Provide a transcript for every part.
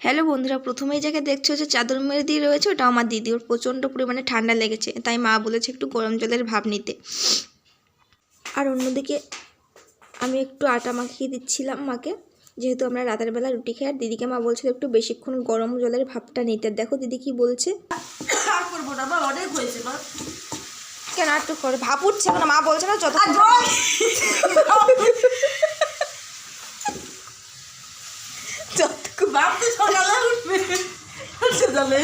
Hello বন্ধুরা প্রথমে এই জায়গায় দেখছ যে চাদর মেরে দিয়ে রয়েছে ওটা আমার দিদি। ওর প্রচণ্ড পরিমাণে ঠান্ডা লেগেছে তাই মা বলেছে একটু গরম জলের ভাব নিতে। আর অন্যদিকে আমি একটু আটা মাখিয়ে দিচ্ছিলাম মাকে যেহেতু আমরা রাতের বেলা রুটি খাই আর দিদিকে মা বলছিল একটু বেশিক্ষণ গরম জলের ভাবটা নিতে। দেখো দিদি কি বলছে। আর করব না অনেক হয়েছে কেন একটু করে? ভাব উঠছে না মা বলছে না যত সকালে উঠবে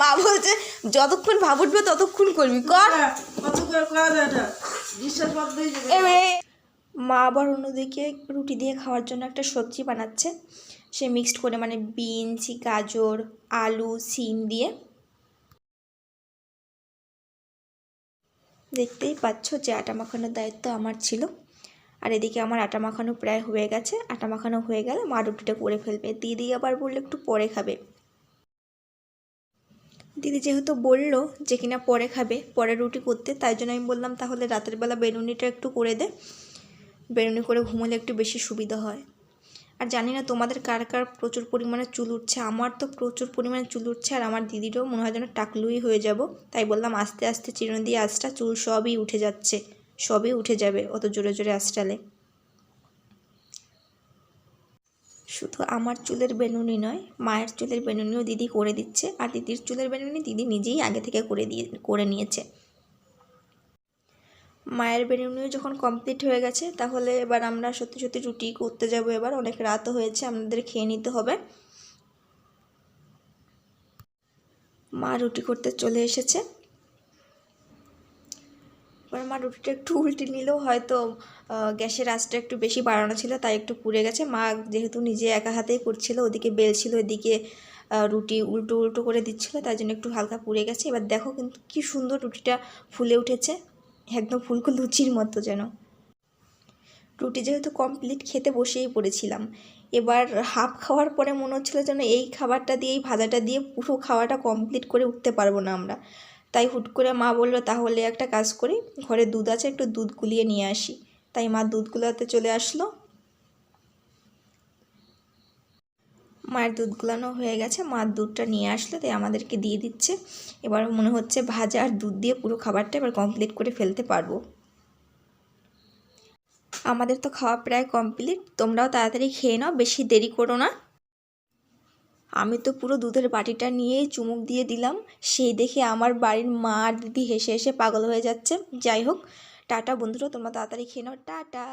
মা বলছে যতক্ষণ ভাব উঠবে ততক্ষণ করবি কর। এবারে মা আবার অন্যদিকে রুটি দিয়ে খাওয়ার জন্য একটা সবজি বানাচ্ছে। সে মিক্সড করে মানে বিনস গাজর আলু সিম দিয়ে। দেখতেই পাচ্ছ যে আটা মাখানোর দায়িত্ব আমার ছিল। আর এদিকে আমার আটা মাখানো প্রায় হয়ে গেছে। আটা মাখানো হয়ে গেলে মা রুটিটা করে ফেলবে। দিদি আবার বললে, একটু পরে খাবে। দিদি যেহেতু বলল যে কিনা পরে খাবে, পরে রুটি করতে, তাই জন্য আমি বললাম, তাহলে রাতের বেলা বেনুনিটা একটু করে দে। বেনুনি করে ঘুমোলে একটু বেশি সুবিধা হয়। আর জানি না তোমাদের কার কার প্রচুর পরিমাণে চুল উঠছে। আমার তো প্রচুর পরিমাণে চুল উঠছে আর আমার দিদিরও মনে হয় যেন টাকলুই হয়ে যাব। তাই বললাম, আস্তে আস্তে চিরুনি দিয়ে আঁচটা, চুল সবই উঠে যাচ্ছে। সবই উঠে যাবে অত জোরে জোরে আঁচটালে শুধু আমার চুলের বেনুনি নয়, মায়ের চুলের বেনুনিও দিদি করে দিচ্ছে আর দিদির চুলের বেনুনি দিদি নিজেই আগে থেকে করে দিয়ে, করে নিয়েছে। মায়ের বেনুনিও যখন কমপ্লিট হয়ে গেছে, তাহলে এবার আমরা সত্যি সত্যি রুটি করতে যাব এবার, অনেক রাতও হয়েছে, আমাদের খেয়ে নিতে হবে। মা রুটি করতে চলে এসেছে। এবার মা রুটিটা একটু উল্টে নিলেও হয়তো গ্যাসের আঁচটা একটু বেশি বাড়ানো ছিল তাই একটু পুড়ে গেছে। মা যেহেতু নিজে একা হাতেই করছিল ওদিকে বেলছিল আহ, রুটি উল্টো উল্টো করে দিচ্ছিল তাই জন্য একটু হালকা পুড়ে গেছে। এবার দেখো কিন্তু কি সুন্দর রুটিটা ফুলে উঠেছে একদম ফুলকো লুচির মতো যেন। রুটি যেহেতু কমপ্লিট খেতে বসেই পড়েছিলাম এবার হাফ খাওয়ার পরে মনে হচ্ছিল যেন এই খাবারটা দিয়ে এই ভাজাটা দিয়ে পুরো খাওয়াটা কমপ্লিট করে উঠতে পারব না আমরা। তাই হুট করে মা বলল, তাহলে একটা কাজ করি, ঘরে দুধ আছে, একটু দুধ গুলিয়ে নিয়ে আসি। তাই মা দুধ গুলাতে চলে আসলো। মায়ের দুধ গুলানো হয়ে গেছে মার দুধটা নিয়ে আসলো, তাই আমাদেরকে দিয়ে দিচ্ছে। এবার মনে হচ্ছে ভাজা আর দুধ দিয়ে পুরো খাবারটা এবার কমপ্লিট করে ফেলতে পারব। আমাদের তো খাওয়া প্রায় কমপ্লিট তোমরাও তাড়াতাড়ি খেয়ে নাও, বেশি দেরি করো না। আমি তো পুরো দুধের বাটিটা নিয়েই চুমুক দিয়ে দিলাম। সেই দেখে আমার বাড়ির মা আর দিদি হেসে হেসে পাগল হয়ে যাচ্ছে। যাই হোক, টাটা বন্ধুরা, তোমরা তাড়াতাড়ি খেয়ে নাও। টাটা।